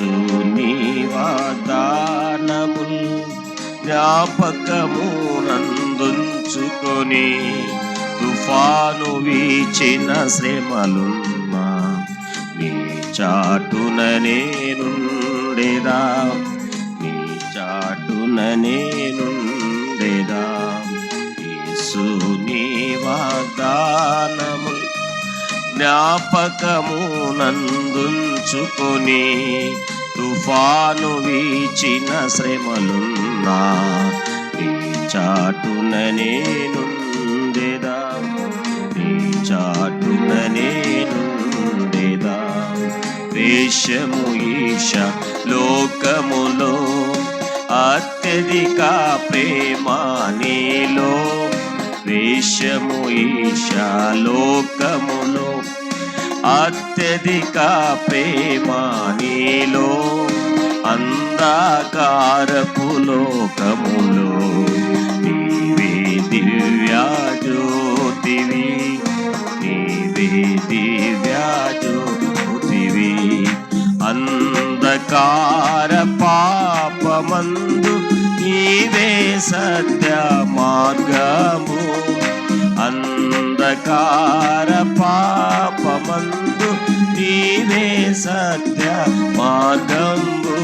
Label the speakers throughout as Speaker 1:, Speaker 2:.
Speaker 1: యేసుని వాగ్దానముల్ జ్ఞాపకము నందుంచుకొని తుఫాను వీచిన శ్రమలున్నా నీ చాటున నేనుండేదా? నీ చాటున నేను జ్ఞాపకము నందుంచుకొని తుఫాను వీచిన శ్రమలున్నా నీ చాటున నేనుండేదా? నీ చాటున నేనుండేదా? వేషము ఈష లోకములో అత్యధిక ప్రేమ నీలో వేషము ఈశాలోకములో అత్యధిక ప్రేమ నీలో అంధకారపు లోకములో నీవే దివ్యా జ్యోతివి నీవే దివ్యా జ్యోతివి అంధకార పాపమందు నీవే సత్య మార్గము. అంధకార పాపమందు నీవే సత్య మార్గము.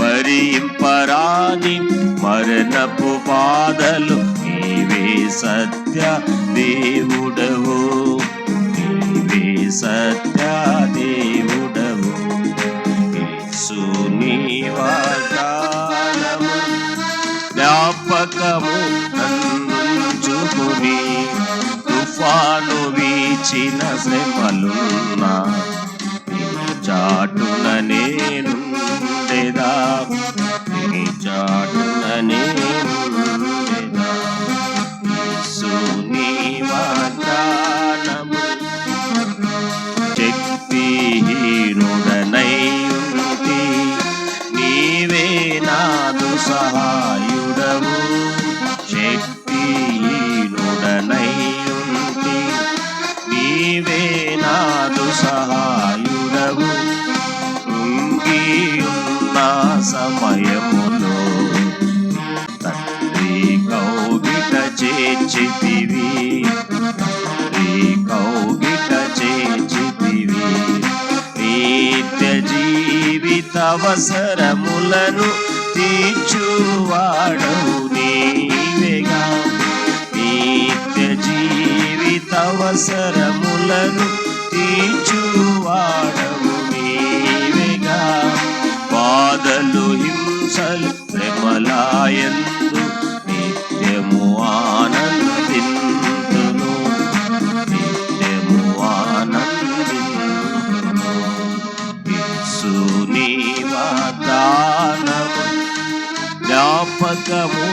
Speaker 1: పరింపరాని మరణపు బాధలు నీవే సత్య దేవుడవు. నీవే సత్య వీచిన శ్రమలున్నా నీ చాటున నేను లేదా నీ చాటున నేనుండేదా? యేసుని వాగ్దానము. శక్తిహీనుడనై ఉంటి నీవే నాదు సహాయుడవు. శక్తి నీవే నాదు సహాయుడవు. కృంగియున్న సమయములో తండ్రి కౌగిట చేర్చితివి. తండ్రి కౌగిట చేర్చితివి. నిత్య జీవితవసరములను తీర్చువాడవు నీవేగా. నిత్య బాధలను తీర్చువాడవు నీవేగా. బాధలు హింసలు ప్రేమలాయందు నిత్యము ఆనందింతును. నిత్యము ఆనందింతును. ఇసు నీ వాగ్దానము జ్ఞాపకము